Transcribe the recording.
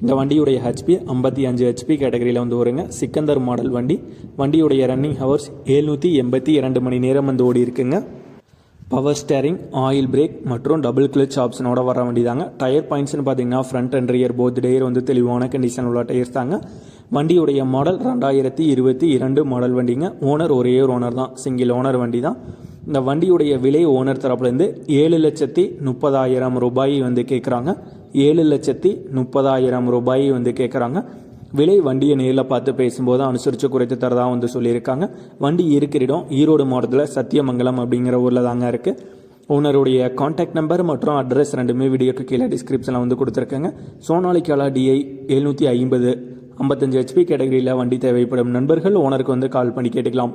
இந்த வண்டியுடைய ஹெச்பி ஐம்பத்தி அஞ்சு ஹெச்பி கேட்டகரியில் வந்து வருங்க. சிக்கந்தர் மாடல் வண்டி. வண்டியுடைய ரன்னிங் ஹவர்ஸ் எழுநூற்றி எண்பத்தி இரண்டு மணி நேரம் வந்து ஓடி இருக்குங்க. பவர் ஸ்டேரிங் ஆயில் பிரேக் மற்றும் டபுள் கிளச் ஆப்ஷனோட வர வண்டி தாங்க டயர் பாயிண்ட்ஸ்னு பார்த்தீங்கன்னா front and rear both tyre வந்து தெளிவான கண்டிஷன் உள்ள டயர்ஸ் தாங்க. வண்டியுடைய மாடல் ரெண்டாயிரத்தி இருபத்தி இரண்டு மாடல் வண்டிங்க. ஓனர் ஒரே ஒரு ஓனர் தான். சிங்கிள் ஓனர் வண்டி தான் இந்த வண்டியுடைய விலை ஓனர் தரப்புலேருந்து ஏழு லட்சத்தி முப்பதாயிரம் ரூபாய் வந்து கேட்குறாங்க ஏழு லட்சத்தி முப்பதாயிரம் ரூபாய் வந்து கேட்குறாங்க விலை வண்டியை நேரில் பார்த்து பேசும்போது அனுசரித்து குறைத்து தரதாக வந்து சொல்லியிருக்காங்க. வண்டி இருக்கிற இடம் ஈரோடு மாவட்டத்தில் சத்தியமங்கலம் அப்படிங்கிற ஊரில் தாங்க இருக்குது ஓனருடைய காண்டாக்ட் நம்பர் மற்றும் அட்ரஸ் ரெண்டுமே வீடியோக்கு கீழே டிஸ்கிரிப்ஷனில் வந்து கொடுத்துருக்கேங்க. சோனாலிக்காலா டிஐ எழுநூற்றி ஐம்பது ஐம்பத்தஞ்சு ஹெச்பி கேட்டகரியில் வண்டி தேவைப்படும் நண்பர்கள் ஓனருக்கு வந்து கால் பண்ணி கேட்டுக்கலாம்.